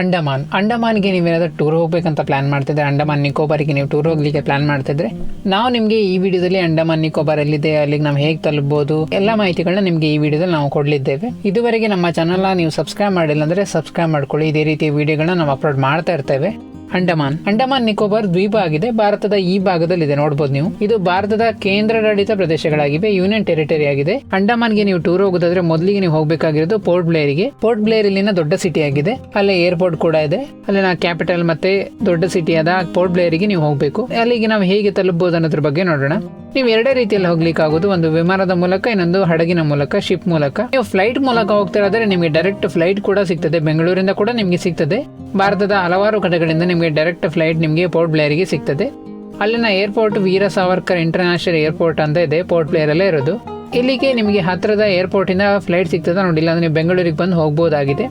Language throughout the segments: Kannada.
ಅಂಡಮಾನ್. ಅಂಡಮಾನ್ಗೆ ನೀವೇನಾದ್ರೂ ಟೂರ್ ಹೋಗ್ಬೇಕಂತ ಪ್ಲಾನ್ ಮಾಡ್ತಿದ್ರೆ, ಅಂಡಮಾನ್, ನಿಕೋಬಾರಿಗೆ ನೀವು ಟೂರ್ ಹೋಗ್ಲಿಕ್ಕೆ ಪ್ಲಾನ್ ಮಾಡ್ತಿದ್ರೆ, ನಾವು ನಿಮಗೆ ಈ ವಿಡಿಯೋದಲ್ಲಿ ಅಂಡಮಾನ್, ನಿಕೋಬಾರ್ ಎಲ್ಲಿದೆ, ಅಲ್ಲಿಗೆ ನಾವು ಹೇಗೆ ತಲುಪಬಹುದು ಎಲ್ಲ ಮಾಹಿತಿಗಳನ್ನ ನಿಮಗೆ ಈ ವಿಡಿಯೋದಲ್ಲಿ ನಾವು ಕೊಡಲಿದ್ದೇವೆ. ಇದುವರೆಗೆ ನಮ್ಮ ಚಾನಲ್ನ ನೀವು ಸಬ್ಸ್ಕ್ರೈಬ್ ಮಾಡಿಲ್ಲ ಅಂದರೆ ಸಬ್ಸ್ಕ್ರೈಬ್ ಮಾಡ್ಕೊಳ್ಳಿ. ಇದೇ ರೀತಿ ವಿಡಿಯೋಗಳನ್ನ ನಾವು ಅಪ್ಲೋಡ್ ಮಾಡ್ತಾ ಇರ್ತೇವೆ. ಅಂಡಮಾನ್. ಅಂಡಮಾನ್ ನಿಕೋಬಾರ್ ದ್ವೀಪ ಆಗಿದೆ. ಭಾರತದ ಈ ಭಾಗದಲ್ಲಿ ಇದೆ ನೋಡಬಹುದು ನೀವು. ಇದು ಭಾರತದ ಕೇಂದ್ರಾಡಳಿತ ಪ್ರದೇಶಗಳಾಗಿವೆ. ಯೂನಿಯನ್ ಟೆರಿಟರಿ ಆಗಿದೆ. ಅಂಡಮಾನ್ಗೆ ನೀವು ಟೂರ್ ಹೋಗೋದಾದ್ರೆ ಮೊದಲಿಗೆ ನೀವು ಹೋಗಬೇಕಾಗಿರೋದು ಪೋರ್ಟ್ ಬ್ಲೇರಿಗೆ. ಪೋರ್ಟ್ ಬ್ಲೇರ್ ಇಲ್ಲಿನ ದೊಡ್ಡ ಸಿಟಿ ಆಗಿದೆ. ಅಲ್ಲಿ ಏರ್ಪೋರ್ಟ್ ಕೂಡ ಇದೆ. ಅಲ್ಲಿನ ಕ್ಯಾಪಿಟಲ್ ಮತ್ತೆ ದೊಡ್ಡ ಸಿಟಿ ಆದ ಪೋರ್ಟ್ ಬ್ಲೇರಿಗೆ ನೀವು ಹೋಗಬೇಕು. ಅಲ್ಲಿಗೆ ನಾವು ಹೇಗೆ ತಲುಪಬಹುದು ಅನ್ನೋದ್ರ ಬಗ್ಗೆ ನೋಡೋಣ. ನೀವು ಎರಡೇ ರೀತಿಯಲ್ಲಿ ಹೋಗ್ಲಿಕ್ಕೆ ಆಗೋದು ಒಂದು ವಿಮಾನದ ಮೂಲಕ, ಇನ್ನೊಂದು ಹಡಗಿನ ಮೂಲಕ ಶಿಪ್ ಮೂಲಕ. ನೀವು ಫ್ಲೈಟ್ ಮೂಲಕ ಹೋಗ್ತಿರೋದ್ರೆ ನಿಮಗೆ ಡೈರೆಕ್ಟ್ ಫ್ಲೈಟ್ ಕೂಡ ಸಿಗ್ತದೆ. ಬೆಂಗಳೂರಿಂದ ಕೂಡ ನಿಮಗೆ ಸಿಗ್ತದೆ. ಭಾರತದ ಹಲವಾರು ಕಡೆಗಳಿಂದ ನಿಮಗೆ ಡೈರೆಕ್ಟ್ ಫ್ಲೈಟ್ ನಿಮಗೆ ಪೋರ್ಟ್ ಬ್ಲೇರಿಗೆ ಸಿಗ್ತದೆ. ಅಲ್ಲಿನ airport Veer Savarkar international airport ಅಂತ ಇದೆ ಪೋರ್ಟ್ ಬ್ಲೇರ್ ಅಲ್ಲೇ ಇರೋದು. ಇಲ್ಲಿಗೆ ನಿಮಗೆ ಹತ್ತಿರದ ಏರ್ಪೋರ್ಟ್ ಇಂದ ಫ್ಲೈಟ್ ಸಿಗ್ತದೆ. ನೋಡಿಲ್ಲ ಅಂದ್ರೆ ನೀವು ಬೆಂಗಳೂರಿಗೆ ಬಂದು ಹೋಗ್ಬೋದಾಗಿದೆ.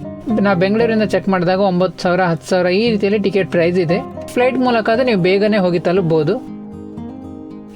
ನಾವು ಬೆಂಗಳೂರಿಂದ ಚೆಕ್ ಮಾಡಿದಾಗ ಒಂಬತ್ತು ಸಾವಿರ, ಹತ್ತು ಸಾವಿರ ಈ ರೀತಿಯಲ್ಲಿ ಟಿಕೆಟ್ ಪ್ರೈಸ್ ಇದೆ. ಫ್ಲೈಟ್ ಮೂಲಕ ಆದರೆ ನೀವು ಬೇಗನೆ ಹೋಗಿ ತಲುಪಬಹುದು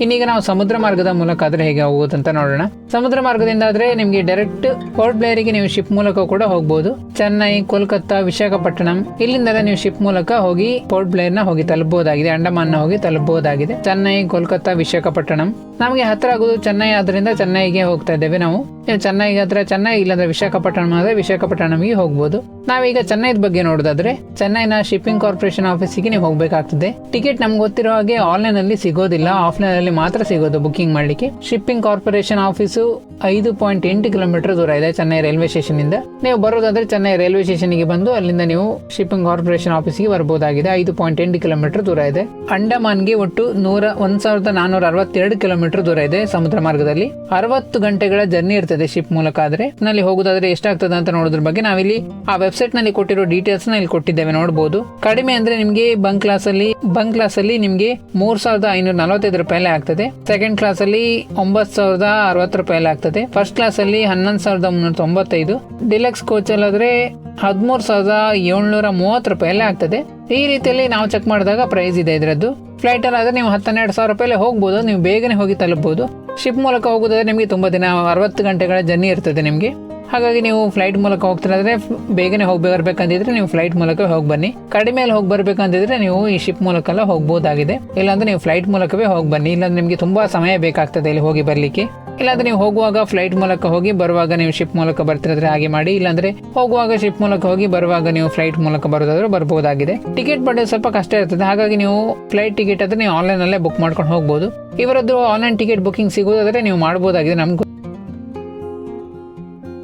ಇನ್ನೀಗ ನಾವು ಸಮುದ್ರ ಮಾರ್ಗದ ಮೂಲಕ ಆದ್ರೆ ಹೇಗೆ ಹೋಗುದಂತ ನೋಡೋಣ. ಸಮುದ್ರ ಮಾರ್ಗದಿಂದ ಆದ್ರೆ ನಿಮ್ಗೆ ಡೈರೆಕ್ಟ್ ಪೋರ್ಟ್ ಬ್ಲೇರಿಗೆ ನೀವು ಶಿಪ್ ಮೂಲಕ ಕೂಡ ಹೋಗಬಹುದು ಚೆನ್ನೈ, ಕೋಲ್ಕತ್ತಾ, ವಿಶಾಖಪಟ್ಟಣಂ, ಇಲ್ಲಿಂದಲೇ ನೀವು ಶಿಪ್ ಮೂಲಕ ಹೋಗಿ ಪೋರ್ಟ್ ಬ್ಲೇರ್ನ ಹೋಗಿ ತಲುಪಬಹುದಾಗಿದೆ ಅಂಡಮಾನ್ ಹೋಗಿ ತಲುಪಬಹುದಾಗಿದೆ. ಚೆನ್ನೈ, ಕೋಲ್ಕತ್ತಾ, ವಿಶಾಖಪಟ್ಟಣಂ. ನಮಗೆ ಹತ್ರ ಆಗೋದು ಚೆನ್ನೈ ಆದ್ರಿಂದ ಚೆನ್ನೈಗೆ ಹೋಗ್ತಾ ಇದ್ದೇವೆ ನಾವು. ಚೆನ್ನೈಗೆ ಹತ್ರ ಚೆನ್ನೈ, ಇಲ್ಲಾಂದ್ರೆ ವಿಶಾಖಪಟ್ಟಣಂ ಆದ್ರೆ ವಿಶಾಖಪಟ್ಟಣಂಗೆ ಹೋಗ್ಬೋದು. ನಾವೀಗ ಚೆನ್ನೈದ ಬಗ್ಗೆ ನೋಡೋದಾದ್ರೆ, ಚೆನ್ನೈನ ಶಿಪ್ಪಿಂಗ್ ಕಾರ್ಪೊರೇಷನ್ ಆಫೀಸಿಗೆ ನೀವು ಹೋಗ್ಬೇಕಾಗ್ತದೆ. ಟಿಕೆಟ್ ನಮ್ಗೆ ಗೊತ್ತಿರೋ ಹಾಗೆ ಆನ್ಲೈನ್ ಅಲ್ಲಿ ಸಿಗೋದಿಲ್ಲ. ಆಫ್ಲೈನ್ ಅಲ್ಲಿ ಮಾತ್ರ ಸಿಗೋದು ಬುಕ್ಕಿಂಗ್ ಮಾಡ್ಲಿಕ್ಕೆ. ಶಿಪ್ಪಿಂಗ್ ಕಾರ್ಪೊರೇಷನ್ ಆಫೀಸು ಐದು ಪಾಯಿಂಟ್ ಎಂಟು ಕಿಲೋಮೀಟರ್ ದೂರ ಇದೆ ಚೆನ್ನೈ ರೈಲ್ವೆ ಸ್ಟೇಷನ್ ಇಂದ ನೀವು ಬರೋದಾದ್ರೆ ಚೆನ್ನೈ ರೈಲ್ವೆ ಸ್ಟೇಷನ್ಗೆ ಬಂದು ಅಲ್ಲಿಂದ ನೀವು ಶಿಪ್ಪಿಂಗ್ ಕಾರ್ಪೊರೇಷನ್ ಆಫೀಸಿಗೆ ಬರಬಹುದಾಗಿದೆ ಐದು ಪಾಯಿಂಟ್ ಎಂಟು ಕಿಲೋಮೀಟರ್ ದೂರ ಇದೆ. ಅಂಡಮಾನ್ಗೆ ಒಟ್ಟು ನೂರ, ಒಂದ್ ಸಾವಿರದ ನಾನೂರ ಅರವತ್ತೆರಡು ಕಿಲೋಮೀಟರ್ ದೂರ ಇದೆ ಸಮುದ್ರ ಮಾರ್ಗದಲ್ಲಿ. ಅರವತ್ತು ಗಂಟೆಗಳ ಜರ್ನಿ ಇರ್ತದೆ ಶಿಪ್ ಮೂಲಕ ಆದ್ರೆ. ನಲ್ಲಿ ಹೋಗೋದಾದ್ರೆ ಎಷ್ಟಾಗ್ತದೆ ಅಂತ ನೋಡೋದ್ರ ಬಗ್ಗೆ ನಾವಿಲ್ಲಿ ಆ ವೆಬ್ಸೈಟ್ನಲ್ಲಿ ಕೊಟ್ಟಿರೋ ಡೀಟೇಲ್ಸ್ನ ಇಲ್ಲಿ ಕೊಟ್ಟಿದ್ದೇವೆ ನೋಡಬಹುದು ಕಡಿಮೆ ಅಂದ್ರೆ ನಿಮ್ಗೆ ಬಂಕ್ ಕ್ಲಾಸ್ ಅಲ್ಲಿ ಬಂಕ್ ಕ್ಲಾಸ್ ಅಲ್ಲಿ ನಿಮ್ಗೆ ಮೂರ್ ಸಾವಿರದ ಐನೂರ ನಲವತ್ತೈದು ರೂಪಾಯಿ ಆಗ್ತದೆ. ಸೆಕೆಂಡ್ ಕ್ಲಾಸ್ ಅಲ್ಲಿ ಒಂಬತ್ ಸಾವಿರದ ಅರವತ್ತು ರೂಪಾಯಿ ಆಗ್ತದೆ. ಫಸ್ಟ್ ಕ್ಲಾಸ್ ಅಲ್ಲಿ ಹನ್ನೊಂದು ಸಾವಿರದ ಮುನ್ನೂರ ತೊಂಬತ್ತೈದು. ಡಿಲಕ್ಸ್ ಕೋಚ್ ಅಲ್ಲಾದ್ರೆ ಹದಿಮೂರು ಸಾವಿರದ ಏಳ್ನೂರ ಮೂವತ್ತು ರೂಪಾಯಿ ಆಗ್ತದೆ. ಈ ರೀತಿಯಲ್ಲಿ ನಾವು ಚೆಕ್ ಮಾಡಿದಾಗ ಪ್ರೈಸ್ ಇದೆ ಇದರದ್ದು. ಫ್ಲೈಟ್ ಅಲ್ಲಿ ಆದ್ರೆ ನೀವು ಹತ್ತೆರಡು ಸಾವಿರ ರೂಪಾಯಿ ಹೋಗ್ಬೋದು, ನೀವು ಬೇಗನೆ ಹೋಗಿ ತಲುಪ್ಬೋದು. ಶಿಪ್ ಮೂಲಕ ಹೋಗೋದಾದ್ರೆ ನಿಮಗೆ ತುಂಬಾ ದಿನ, ಅರವತ್ತು ಗಂಟೆಗಳ ಜರ್ನಿ ಇರ್ತದೆ ನಿಮಗೆ. ಹಾಗಾಗಿ ನೀವು ಫ್ಲೈಟ್ ಮೂಲಕ ಹೋಗ್ತಿರಾದ್ರೆ ಬೇಗನೆ ಹೋಗಿ ಬರ್ಬೇಕಂತಿದ್ರೆ ನೀವು ಫ್ಲೈಟ್ ಮೂಲಕ ಹೋಗಿ ಬನ್ನಿ. ಕಡಿಮೆಯಲ್ಲಿ ಹೋಗಿ ಬರ್ಬೇಕಂತಿದ್ರೆ ನೀವು ಈ ಶಿಪ್ ಮೂಲಕ ಎಲ್ಲ ಹೋಗ್ಬೋದಾಗಿದೆ. ಇಲ್ಲಾಂದ್ರೆ ನೀವು ಫ್ಲೈಟ್ ಮೂಲಕವೇ ಹೋಗಿ ಬನ್ನಿ. ಇಲ್ಲಾಂದ್ರೆ ನಿಮಗೆ ತುಂಬಾ ಸಮಯ ಬೇಕಾಗ್ತದೆ ಇಲ್ಲಿ ಹೋಗಿ ಬರ್ಲಿಕ್ಕೆ. ಇಲ್ಲಾಂದ್ರೆ ನೀವು ಹೋಗುವಾಗ ಫ್ಲೈಟ್ ಮೂಲಕ ಹೋಗಿ ಬರುವಾಗ ನೀವು ಶಿಪ್ ಮೂಲಕ ಬರ್ತಿರಾದ್ರೆ ಹಾಗೆ ಮಾಡಿ. ಇಲ್ಲಾಂದ್ರೆ ಹೋಗುವಾಗ ಶಿಪ್ ಮೂಲಕ ಹೋಗಿ ಬರುವಾಗ ನೀವು ಫ್ಲೈಟ್ ಮೂಲಕ ಬರೋದಾದ್ರೆ ಬರ್ಬೋದಾಗಿದೆ. ಟಿಕೆಟ್ ಪಡೆಯೋದು ಸ್ವಲ್ಪ ಕಷ್ಟ ಇರ್ತದೆ. ಹಾಗಾಗಿ ನೀವು ಫ್ಲೈಟ್ ಟಿಕೆಟ್ ಅದ್ರೆ ನೀವು ಆನ್ಲೈನ್ ಅಲ್ಲೇ ಬುಕ್ ಮಾಡ್ಕೊಂಡು ಹೋಗ್ಬೋದು. ಇವರದ್ದು ಆನ್ಲೈನ್ ಟಿಕೆಟ್ ಬುಕಿಂಗ್ ಸಿಗೋದಾದ್ರೆ ನೀವು ಮಾಡಬಹುದಾಗಿದೆ ನಮ್ಗೆ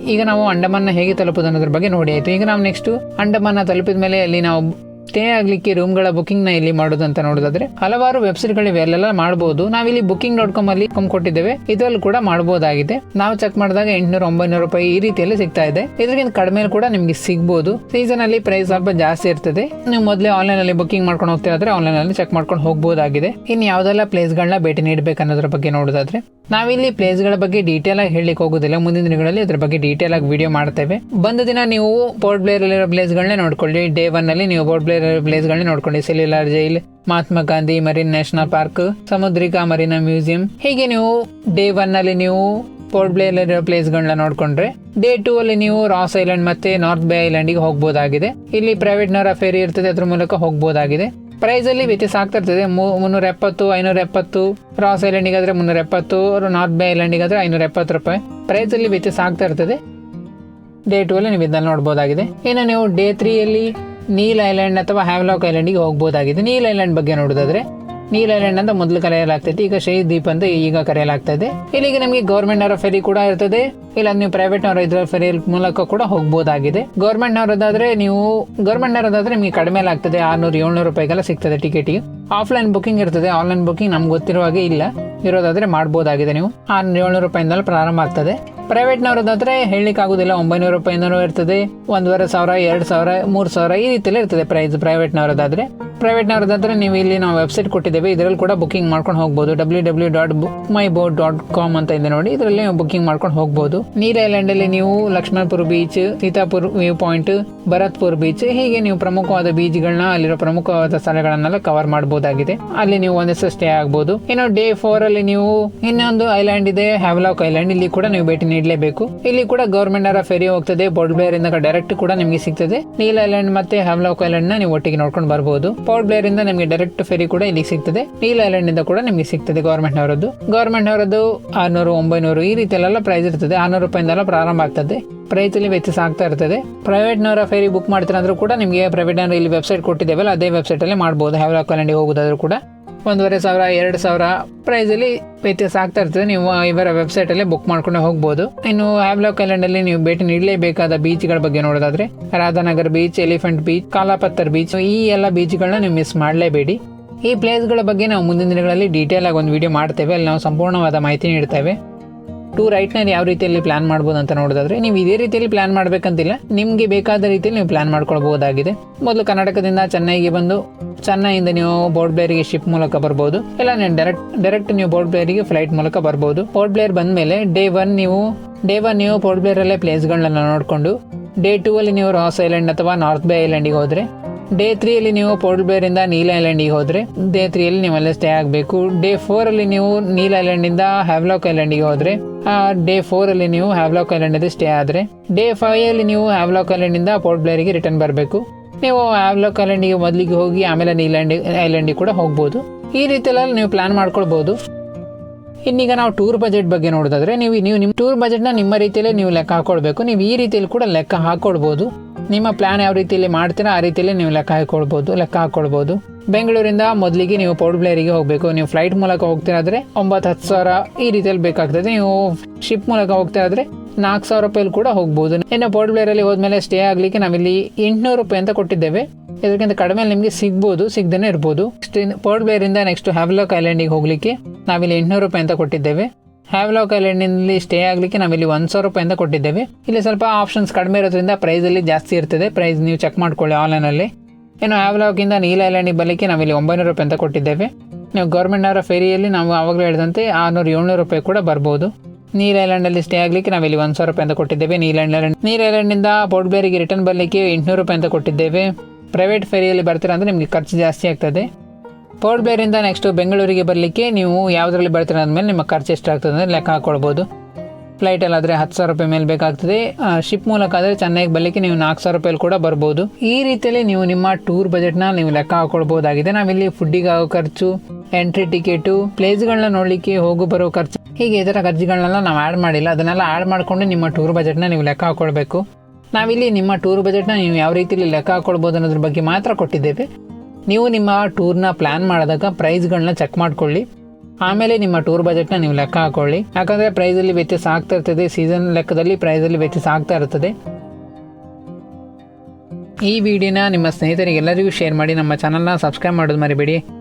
ಈಗ ನಾವು ಅಂಡಮಾನ್ನ ಹೇಗೆ ತಲುಪೋದು ಅನ್ನೋದ್ರ ಬಗ್ಗೆ ನೋಡಿ ಆಯ್ತು. ಈಗ ನಾವು ನೆಕ್ಸ್ಟ್ ಅಂಡಮಾನ್ನ ತಲುಪಿದ ಮೇಲೆ ಅಲ್ಲಿ ನಾವು ಸ್ಟೇ ಆಗ್ಲಿಕ್ಕೆ ರೂಮ್ಗಳ ನ ಇಲ್ಲಿ ಮಾಡೋದು ಅಂತ ನೋಡೋದಾದ್ರೆ, ಹಲವಾರು ವೆಬ್ಸೈಟ್ ಗಳಿವೆ, ಅಲ್ಲೆಲ್ಲ ಮಾಡಬಹುದು ನಾವಿಲ್ಲಿ ಬುಕಿಂಗ್ ಡಾಟ್ ಕಾಮ್ ಅಲ್ಲಿ ಕಮ್ ಕೊಟ್ಟಿದ್ದೇವೆ. ಇದರಲ್ಲಿ ಕೂಡ ಮಾಡಬಹುದಾಗಿದೆ ನಾವು ಚೆಕ್ ಮಾಡಿದಾಗ ಎಂಟುನೂರ, ಒಂಬೈನೂರು ರೂಪಾಯಿ ಈ ರೀತಿಯಲ್ಲಿ ಸಿಗ್ತಾ ಇದೆ. ಇದಕ್ಕಿಂತ ಕಡಿಮೆ ಕೂಡ ನಿಮ್ಗೆ ಸಿಗಬಹುದು ಸೀಸನ್ ಅಲ್ಲಿ ಪ್ರೈಸ್ ಸ್ವಲ್ಪ ಜಾಸ್ತಿ ಇರ್ತದೆ. ನೀವು ಮೊದಲೇ ಆನ್ಲೈನ್ ಅಲ್ಲಿ ಬುಕಿಂಗ್ ಮಾಡ್ಕೊಂಡು ಹೋಗ್ತಿರಾದ್ರೆ ಆನ್ಲೈನ್ ಅಲ್ಲಿ ಚೆಕ್ ಮಾಡ್ಕೊಂಡು ಹೋಗಬಹುದಾಗಿದೆ ಇನ್ನು ಯಾವ್ದೆಲ್ಲ ಪ್ಲೇಸ್ ಗಳನ್ನ ಭೇಟಿ ನೀಡಬೇಕು ಅನ್ನೋದ್ರ ಬಗ್ಗೆ ನೋಡೋದಾದ್ರೆ, ನಾವಿಲ್ಲಿ ಪ್ಲೇಸ್ಗಳ ಬಗ್ಗೆ ಡೀಟೇಲ್ ಆಗಿ ಹೇಳಲಿಕ್ಕೆ ಹೋಗುದಿಲ್ಲ. ಮುಂದಿನ ದಿನಗಳಲ್ಲಿ ಅದ್ರ ಬಗ್ಗೆ ಡೀಟೇಲ್ ಆಗಿ ವಿಡಿಯೋ ಮಾಡ್ತೇವೆ. ಬಂದ ದಿನ ನೀವು ಪೋರ್ಟ್ ಬ್ಲೇರ್ ಪ್ಲೇಸ್ ಗಳನ್ನೇ ನೋಡ್ಕೊಳ್ಳಿ. ಡೇ ಒನ್ ಅಲ್ಲಿ ನೀವು ಪೋರ್ಟ್ ಬ್ಲೇರ್ ಪ್ಲೇಸ್ ನೋಡ್ಕೊಂಡು. Cellular jail Mahatma Gandhi marine national park Samudrika marina museum ಹೀಗೆ ನೀವು ಡೇ ಒನ್ ಅಲ್ಲಿ ನೀವು ಪೋರ್ಟ್ ಬ್ಲೇರ್ ಇರೋ ಪ್ಲೇಸ್ ಗಳನ್ನ ನೋಡ್ಕೊಂಡ್ರೆ ಡೇ ಟೂ ಅಲ್ಲಿ ನೀವು ರಾಸ್ ಐಲ್ಯಾಂಡ್ ಮತ್ತೆ ನಾರ್ತ್ ಬೇ ಐಲ್ಯಾಂಡಿಗೆ ಹೋಗ್ಬೋದಾಗಿದೆ. ಇಲ್ಲಿ ಪ್ರೈವೇಟ್ ನವರ ಫೇರಿ ಇರ್ತದೆ, ಅದ್ರ ಮೂಲಕ ಹೋಗ್ಬೋದಾಗಿದೆ. ಪ್ರೈಸ್ ಅಲ್ಲಿ ವ್ಯತ್ಯಾಸ ಆಗ್ತಾ ಇರ್ತದೆ ಮುನ್ನೂರ ಎಪ್ಪತ್ತು ಐನೂರ ಎಪ್ಪತ್ತು ರಾಸ್ ಐಲ್ಯಾಂಡಿಗೆ ಆದ್ರೆ ಮುನ್ನೂರ ಎಪ್ಪತ್ತು ನಾರ್ತ್ ಬೇ ಐಲ್ಯಾಂಡಿಗೆ ಆದ್ರೆ ಐನೂರ ಎಪ್ಪತ್ತು ರೂಪಾಯಿ. ಪ್ರೈಸ್ ಅಲ್ಲಿ ವ್ಯತ್ಯಾಸ ಆಗ್ತಾ ಇರ್ತದೆ. ಡೇ ಟೂ ಅಲ್ಲಿ ನೀವು ಇದನ್ನ ನೋಡ್ಬೋದಾಗಿದೆ. ಇನ್ನು ನೀವು ಡೇ ತ್ರೀ ಅಲ್ಲಿ ನೀಲ್ ಐಲ್ಯಾಂಡ್ ಅಥವಾ ಹ್ಯಾವ್ಲಾಕ್ ಐಲ್ಯಾಂಡಿಗೆ ಹೋಗ್ಬೋದಾಗಿದೆ ನೀಲ್ ಐಲ್ಯಾಂಡ್ ಬಗ್ಗೆ ನೋಡೋದಾದ್ರೆ, ನೀಲ್ ಐಲ್ಯಾಂಡ್ ಅಂತ ಮೊದಲು ಕರೆಯಲಾಗ್ತೈತಿ, ಈಗ ಶಹೀದ್ ದೀಪ್ ಅಂತ ಈಗ ಕರೆಯಲಾಗ್ತಾ ಇದೆ. ಇಲ್ಲಿಗೆ ನಮಗೆ ಗೌರ್ಮೆಂಟ್ ಅವರ ಫೆರಿ ಕೂಡ ಇರ್ತದೆ. ಇಲ್ಲ ನೀವು ಪ್ರೈವೇಟ್ ನವರ ಇದ್ರ ಫೆರಿ ಮೂಲಕ ಕೂಡ ಹೋಗ್ಬೋದಾಗಿದೆ. ಗೌರ್ಮೆಂಟ್ ನವರದಾದ್ರೆ ನೀವು ಗೌರ್ಮೆಂಟ್ ನವರದಾದ್ರೆ ನಿಮಗೆ ಕಡಿಮೆ ಆಗ್ತದೆ. ಆರ್ನೂರು, ಏಳ್ನೂರು ರೂಪಾಯಿಗೆಲ್ಲ ಸಿಗ್ತದೆ ಟಿಕೆಟಿಗೆ. ಆಫ್ಲೈನ್ ಬುಕಿಂಗ್ ಇರ್ತದೆ. ಆನ್ಲೈನ್ ಬುಕಿಂಗ್ ನಮ್ಗೆ ಗೊತ್ತಿರುವ ಹಾಗೆ ಇಲ್ಲ. ಇರೋದಾದ್ರೆ ಮಾಡ್ಬೋದಾಗಿದೆ ನೀವು. ಆರ್ನೂರು, ಏಳ್ನೂರು ರೂಪಾಯಿಂದಲೇ ಪ್ರಾರಂಭ ಆಗ್ತದೆ. ಪ್ರೈವೇಟ್ ನವರದಾದ್ರೆ ಹೇಳಲಿಕ್ಕೆ ಆಗೋದಿಲ್ಲ ಒಂಬೈನೂರು ರೂಪಾಯಿನೂ ಇರ್ತದೆ, ಒಂದೂವರೆ ಸಾವಿರ, ಎರಡು ಸಾವಿರ, ಮೂರು ಸಾವಿರ ಈ ರೀತಿಯಲ್ಲಿ ಇರ್ತದೆ ಪ್ರೈಸ್ ಪ್ರೈವೇಟ್ ನವರದಾದ್ರೆ ಪ್ರೈವೇಟ್ ನವರದಾದ್ರೆ ನೀವು ಇಲ್ಲಿ ನಾವು ವೆಬ್ಸೈಟ್ ಕೊಟ್ಟಿದ್ದೇವೆ. ಇದರಲ್ಲಿ ಕೂಡ ಬುಕಿಂಗ್ ಮಾಡ್ಕೊಂಡು ಹೋಗ್ಬೋದು. W W dot book my boat dot com ಅಂತ ಇದೆ ನೋಡಿ. ಇದರಲ್ಲಿ ನೀವು ಬುಕಿಂಗ್ ಮಾಡ್ಕೊಂಡು ಹೋಗ್ಬೋದು. ನೀರ್ ಐಲ್ಯಾಂಡ್ ಅಲ್ಲಿ ನೀವು Laxmanpur beach Sitapur view point Bharatpur beach ಹೀಗೆ ನೀವು ಪ್ರಮುಖವಾದ ಬೀಚ್ಗಳನ್ನ ಅಲ್ಲಿರೋ ಪ್ರಮುಖವಾದ ಸ್ಥಳಗಳನ್ನೆಲ್ಲ ಕವರ್ ಮಾಡಬಹುದಾಗಿದೆ ಅಲ್ಲಿ ನೀವು ಒಂದಿಷ್ಟು ಸ್ಟೇ ಆಗ್ಬೋದು. ಇನ್ನು ಡೇ ಫೋರ್ ಅಲ್ಲಿ ನೀವು ಇನ್ನೊಂದು ಐಲ್ಯಾಂಡ್ ಇದೆ ಹ್ಯಾವ್ಲಾಕ್ ಐಲ್ಯಾಂಡ್ ಇಲ್ಲಿ ಕೂಡ ನೀವು ಭೇಟಿ ನೀಡಲೇಬೇಕು. ಇಲ್ಲಿ ಕೂಡ ಗೌರ್ಮೆಂಟ್ ಅವರ ಫೆರಿ ಹೋಗ್ತದೆ. ಬೋಟ್ ಇಂದ ಡೈರೆಕ್ಟ್ ಕೂಡ ನಿಮಗೆ ಸಿಗ್ತದೆ. ನೀಲ್ ಐಲ್ಯಾಂಡ್ ಮತ್ತೆ ಹ್ಯಾವ್ಲಾಕ್ ಐಲ್ಯಾಂಡ್ನ ನೀವು ಒಟ್ಟಿಗೆ ನೋಡ್ಕೊಂಡು ಬರಬಹುದು ಪೋರ್ಟ್ ಬ್ಲೇರ್ ಇಂದ ನಿಮಗೆ ಡೈರೆಕ್ಟ್ ಫೆರಿ ಕೂಡ ಇಲ್ಲಿ ಸಿಗ್ತದೆ. ನೀಲ್ ಐಲ್ಯಾಂಡ್ ಇಂದ ಕೂಡ ನಿಮಗೆ ಸಿಗ್ತದೆ ಗೌರ್ಮೆಂಟ್ ಅವರದ್ದು ಗೌರ್ಮೆಂಟ್ ಅವರದ್ದು ಆರ್ನೂರು, ಒಂಬೈನೂರು ಈ ರೀತಿ ಎಲ್ಲ ಪ್ರೈಸ್ ಇರ್ತದೆ. ಆರ್ನೂರು ರೂಪಾಯಿಂದೆಲ್ಲ ಪ್ರಾರಂಭ ಆಗ್ತದೆ. ಪ್ರೈಸ್ ಅಲ್ಲಿ ವ್ಯತ್ಯಾಸ ಆಗ್ತಾ ಇರ್ತದೆ. ಪ್ರೈವೇಟ್ ನವರ ಫೇರಿ ಬುಕ್ ಮಾಡ್ತೀರಾ ಅಂದ್ರೂ ಕೂಡ ನಿಮಗೆ ಪ್ರೈವೇಟ್ ನವರು ಇಲ್ಲಿ ವೆಬ್ಸೈಟ್ ಕೊಟ್ಟಿದ್ದೇವಲ್ಲ, ಅದೇ ವೆಬ್ಸೈಟ್ ಅಲ್ಲಿ ಮಾಡಬಹುದು ಐಲ್ಯಾಂಡಿಗೆ ಹೋಗೋದಾದ್ರೂ ಕೂಡ. ಒಂದೂವರೆ ಸಾವಿರ, ಎರಡು ಸಾವಿರ ಪ್ರೈಸ್ ಅಲ್ಲಿ ವ್ಯತ್ಯಾಸ ಆಗ್ತಾ ಇರ್ತದೆ. ನೀವು ಇವರ ವೆಬ್ಸೈಟ್ ಅಲ್ಲೇ ಬುಕ್ ಮಾಡ್ಕೊಂಡು ಹೋಗ್ಬೋದು. ಇನ್ನು ಹ್ಯಾವ್ಲಾಕ್ ಅಲ್ಲಿ ನೀವು ಭೇಟಿ ನೀಡಲೇಬೇಕಾದ ಬೀಚ್ಗಳ ಬಗ್ಗೆ ನೋಡೋದಾದ್ರೆ, Radhanagar beach elephant beach Kalapathar beach ಈ ಎಲ್ಲ ಬೀಚ್ಗಳನ್ನ ನೀವು ಮಿಸ್ ಮಾಡಲೇಬೇಡಿ. ಈ ಪ್ಲೇಸ್ಗಳ ಬಗ್ಗೆ ನಾವು ಮುಂದಿನ ದಿನಗಳಲ್ಲಿ ಡೀಟೇಲ್ ಆಗಿ ಒಂದು ವಿಡಿಯೋ ಮಾಡ್ತೇವೆ. ಅಲ್ಲಿ ನಾವು ಸಂಪೂರ್ಣವಾದ ಮಾಹಿತಿ ನೀಡ್ತೇವೆ. ಟೂರ್ ರೈಟ್ನಲ್ಲಿ ಯಾವ ರೀತಿಯಲ್ಲಿ ಪ್ಲಾನ್ ಮಾಡ್ಬೋದು ಅಂತ ನೋಡೋದಾದ್ರೆ, ನೀವು ಇದೇ ರೀತಿಯಲ್ಲಿ ಪ್ಲಾನ್ ಮಾಡಬೇಕಂತಿಲ್ಲ. ನಿಮಗೆ ಬೇಕಾದ ರೀತಿಯಲ್ಲಿ ನೀವು ಪ್ಲಾನ್ ಮಾಡ್ಕೊಳ್ಬಹುದಾಗಿದೆ. ಮೊದಲು ಕರ್ನಾಟಕದಿಂದ ಚೆನ್ನೈಗೆ ಬಂದು, ಚೆನ್ನೈಯಿಂದ ನೀವು ಬೋರ್ಡ್ ಬ್ಲೇರಿಗೆ ಶಿಪ್ ಮೂಲಕ ಬರ್ಬೋದು. ಇಲ್ಲ ನೀವು ಡೈರೆಕ್ಟ್ ಡೈರೆಕ್ಟ್ ನೀವು ಬೋರ್ಡ್ ಬ್ಲೇರಿಗೆ ಫ್ಲೈಟ್ ಮೂಲಕ ಬರ್ಬೋದು. ಬೋರ್ಡ್ ಬ್ಲೇರ್ ಬಂದ ಮೇಲೆ ಡೇ ಒನ್ ನೀವು ಡೇ ಒನ್ ನೀವು ಪೋರ್ಟ್ ಬ್ಲೇರಲ್ಲೇ ಪ್ಲೇಸ್ಗಳನ್ನ ನೋಡಿಕೊಂಡು ಡೇ ಟೂ ಅಲ್ಲಿ ನೀವು ರಾಸ್ ಐಲ್ಯಾಂಡ್ ಅಥವಾ ನಾರ್ತ್ ಬೇ ಐಲ್ಯಾಂಡಿಗೆ ಹೋದ್ರೆ ಡೇ ತ್ರೀಯಲ್ಲಿ ನೀವು ಪೋರ್ಟ್ ಬ್ಲೇರ್ ಇಂದ ನೀಲ್ ಐಲ್ಯಾಂಡಿಗೆ ಹೋದ್ರೆ ಡೇ ತ್ರೀ ಅಲ್ಲಿ ನೀವು ಅಲ್ಲೇ ಸ್ಟೇ ಆಗಬೇಕು ಡೇ ಫೋರಲ್ಲಿ ನೀವು ನೀಲ್ ಐಲ್ಯಾಂಡಿಂದ ಹ್ಯಾವ್ಲಾಕ್ ಐಲ್ಯಾಂಡಿಗೆ ಹೋದರೆ ಡೇ ಫೋರಲ್ಲಿ ನೀವು ಹ್ಯಾವ್ಲಾಕ್ ಐಲ್ಯಾಂಡಲ್ಲಿ ಸ್ಟೇ ಆದರೆ ಡೇ ಫೈವ್ ಅಲ್ಲಿ ನೀವು ಹ್ಯಾವ್ಲಾಕ್ ಐಲ್ಯಾಂಡ್ ಇಂದ ಪೋರ್ಟ್ ಬ್ಲೇರಿಗೆ ರಿಟರ್ನ್ ಬರಬೇಕು. ನೀವು ಹ್ಯಾವ್ಲಾಕ್ ಐಲ್ಯಾಂಡಿಗೆ ಮೊದಲಿಗೆ ಹೋಗಿ ಆಮೇಲೆ ನೀಲ್ ಐಲ್ಯಾಂಡಿಗೆ ಕೂಡ ಹೋಗ್ಬೋದು. ಈ ರೀತಿಯಲ್ಲಿ ನೀವು ಪ್ಲಾನ್ ಮಾಡ್ಕೊಳ್ಬೋದು. ಇನ್ನೀಗ ನಾವು ಟೂರ್ ಬಜೆಟ್ ಬಗ್ಗೆ ನೋಡೋದಾದ್ರೆ, ನೀವು ನೀವು ನಿಮ್ಮ ಟೂರ್ ಬಜೆಟ್ನ ನಿಮ್ಮ ರೀತಿಯಲ್ಲೇ ನೀವು ಲೆಕ್ಕ ಹಾಕೊಳ್ಬೇಕು. ನೀವು ಈ ರೀತಿಯಲ್ಲಿ ಕೂಡ ಲೆಕ್ಕ ಹಾಕೊಳ್ಬೋದು. ನಿಮ್ಮ ಪ್ಲಾನ್ ಯಾವ ರೀತಿಯಲ್ಲಿ ಮಾಡ್ತೀರಾ, ಆ ರೀತಿಯಲ್ಲಿ ನೀವು ಲೆಕ್ಕ ಹಾಕೊಳ್ಬೋದು, ಲೆಕ್ಕ ಹಾಕ್ಕೊಳ್ಬೋದು ಬೆಂಗಳೂರಿಂದ ಮೊದಲಿಗೆ ನೀವು ಪೋರ್ಟ್ ಬ್ಲೇರಿಗೆ ಹೋಗಬೇಕು. ನೀವು ಫ್ಲೈಟ್ ಮೂಲಕ ಹೋಗ್ತಿರಾದ್ರೆ ಒಂಬತ್ತು, ಹತ್ತು ಸಾವಿರ ಈ ರೀತಿಯಲ್ಲಿ ಬೇಕಾಗ್ತದೆ. ನೀವು ಶಿಪ್ ಮೂಲಕ ಹೋಗ್ತಾ ಇದ್ರೆ ನಾಲ್ಕು ಸಾವಿರ ರೂಪಾಯಲ್ಲಿ ಕೂಡ ಹೋಗ್ಬೋದು. ಇನ್ನು ಪೋರ್ಟ್ ಬ್ಲೇರಲ್ಲಿ ಹೋದ್ಮೇಲೆ ಸ್ಟೇ ಆಗಲಿಕ್ಕೆ ನಾವಿಲ್ಲಿ ಎಂಟುನೂರು ರೂಪಾಯಿ ಅಂತ ಕೊಟ್ಟಿದ್ದೇವೆ. ಇದಕ್ಕಿಂತ ಕಡಿಮೆ ನಿಮಗೆ ಸಿಗ್ಬೋದು ಸಿಗ್ದೇ ಇರ್ಬೋದು. ಪೋರ್ಟ್ ಬ್ಲೇರಿಂದ ನೆಕ್ಸ್ಟ್ ಹ್ಯಾವ್ಲಾಕ್ ಐಲ್ಯಾಂಡಿಗೆ ಹೋಗ್ಲಿಕ್ಕೆ ನಾವಿಲ್ಲಿ ಎಂಟುನೂರು ರೂಪಾಯಿ ಅಂತ ಕೊಟ್ಟಿದ್ದೇವೆ. ಹ್ಯಾವ್ಲಾಕ್ ಐಲ್ಯಾಂಡ್ನಲ್ಲಿ ಸ್ಟೇ ಆಗಲಿಕ್ಕೆ ನಾವಿಲ್ಲಿ ಒಂದು ಸಾವಿರ ರೂಪಾಯಿ ಅಂತ ಕೊಟ್ಟಿದ್ದೇವೆ. ಇಲ್ಲಿ ಸ್ವಲ್ಪ ಆಪ್ಷನ್ಸ್ ಕಡಿಮೆ ಇರೋದ್ರಿಂದ ಪ್ರೈಸಲ್ಲಿ ಜಾಸ್ತಿ ಇರ್ತದೆ. ಪ್ರೈಸ್ ನೀವು ಚೆಕ್ ಮಾಡ್ಕೊಳ್ಳಿ ಆನ್ಲೈನಲ್ಲಿ ಇನ್ನು ಹ್ಯಾವ್ಲಾಕಿಂದ ನೀಲ ಐಲ್ಯಾಂಡಿಗೆ ಬರಲಿಕ್ಕೆ ನಾವಿಲ್ಲಿ ಒಂಬೈನೂರು ರೂಪಾಯಿ ಅಂತ ಕೊಟ್ಟಿದ್ದೇವೆ. ನೀವು ಗೌರ್ಮೆಂಟ್ನವರ ಫೇರಿಯಲ್ಲಿ ನಾವು ಆವಾಗಲೇ ಹೇಳಿದಂತೆ ಆರುನೂರು, ಏಳ್ನೂರು ರೂಪಾಯಿ ಕೂಡ ಬರ್ಬೋದು. ನೀಲ ಐಲ್ಯಾಂಡಲ್ಲಿ ಸ್ಟೇ ಆಗಲಿಕ್ಕೆ ನಾವಿಲ್ಲಿ ಒಂದು ಸಾವಿರ ರೂಪಾಯಿ ಅಂತ ಕೊಟ್ಟಿದ್ದೇವೆ. ನೀಲ್ ಐಲ್ಯಾಂಡ್ ನೀಲ ಐಲ್ಯಾಂಡಿಂದ ಬೋಟ್ಬೇರಿಗೆ ರಿಟರ್ನ್ ಬರಲಿಕ್ಕೆ ಎಂಟುನೂರು ರೂಪಾಯಿ ಅಂತ ಕೊಟ್ಟಿದ್ದೇವೆ. ಪ್ರೈವೇಟ್ ಫೇರಿಯಲ್ಲಿ ಬರ್ತೀರಾ ಅಂದರೆ ನಿಮಗೆ ಖರ್ಚು ಜಾಸ್ತಿ ಆಗ್ತದೆ. ಪೋರ್ಟ್ ಬ್ಲೇರಿಂದ ನೆಕ್ಸ್ಟ್ ಬೆಂಗಳೂರಿಗೆ ಬರಲಿಕ್ಕೆ ನೀವು ಯಾವುದರಲ್ಲಿ ಬರ್ತೀರ ಅಂದಮೇಲೆ ನಿಮ್ಮ ಖರ್ಚು ಎಷ್ಟಾಗ್ತದೆ ಅಂದರೆ ಲೆಕ್ಕ ಹಾಕ್ಕೊಳ್ಬೋದು ಫ್ಲೈಟಲ್ಲಾದರೆ ಹತ್ತು ಸಾವಿರ ರೂಪಾಯಿ ಮೇಲೆ ಬೇಕಾಗ್ತದೆ. ಶಿಪ್ ಮೂಲಕ ಆದರೆ ಚೆನ್ನೈಗೆ ಬರಲಿಕ್ಕೆ ನೀವು ನಾಲ್ಕು ಸಾವಿರ ರೂಪಾಯಲ್ಲಿ ಕೂಡ ಬರ್ಬೋದು. ಈ ರೀತಿಯಲ್ಲಿ ನೀವು ನಿಮ್ಮ ಟೂರ್ ಬಜೆಟ್ನ ನೀವು ಲೆಕ್ಕ ಹಾಕ್ಕೊಳ್ಬೋದಾಗಿದೆ ನಾವಿಲ್ಲಿ ಫುಡ್ಡಿಗಾಗೋ ಖರ್ಚು ಎಂಟ್ರಿ ಟಿಕೆಟು ಪ್ಲೇಸ್ಗಳನ್ನ ನೋಡಲಿಕ್ಕೆ ಹೋಗು ಬರೋ ಖರ್ಚು, ಹೀಗೆ ಇದರ ಖರ್ಚುಗಳನ್ನೆಲ್ಲ ನಾವು ಆ್ಯಡ್ ಮಾಡಿಲ್ಲ. ಅದನ್ನೆಲ್ಲ ಆ್ಯಡ್ ಮಾಡಿಕೊಂಡು ನಿಮ್ಮ ಟೂರ್ ಬಜೆಟ್ನ ನೀವು ಲೆಕ್ಕ ಹಾಕೊಳ್ಬೇಕು. ನಾವಿಲ್ಲಿ ನಿಮ್ಮ ಟೂರ್ ಬಜೆಟ್ನ ನೀವು ಯಾವ ರೀತಿಯಲ್ಲಿ ಲೆಕ್ಕ ಹಾಕೊಳ್ಬೋದು ಅನ್ನೋದ್ರ ಬಗ್ಗೆ ಮಾತ್ರ ಕೊಟ್ಟಿದ್ದೇವೆ. ನೀವು ನಿಮ್ಮ ಟೂರ್ನ ಪ್ಲಾನ್ ಮಾಡಿದಾಗ ಪ್ರೈಸ್ಗಳನ್ನ ಚೆಕ್ ಮಾಡ್ಕೊಳ್ಳಿ. ಆಮೇಲೆ ನಿಮ್ಮ ಟೂರ್ ಬಜೆಟ್ನ ನೀವು ಲೆಕ್ಕ ಹಾಕೊಳ್ಳಿ. ಯಾಕಂದರೆ ಪ್ರೈಸಲ್ಲಿ ವ್ಯತ್ಯಾಸ ಆಗ್ತಾ ಇರ್ತದೆ, ಸೀಸನ್ ಲೆಕ್ಕದಲ್ಲಿ ಪ್ರೈಸಲ್ಲಿ ವ್ಯತ್ಯಾಸ ಆಗ್ತಾ ಇರ್ತದೆ. ಈ ವಿಡಿಯೋನ ನಿಮ್ಮ ಸ್ನೇಹಿತರಿಗೆ ಎಲ್ಲರಿಗೂ ಶೇರ್ ಮಾಡಿ, ನಮ್ಮ ಚಾನಲ್ನ ಸಬ್ಸ್ಕ್ರೈಬ್ ಮಾಡೋದು ಮರಿಬೇಡಿ.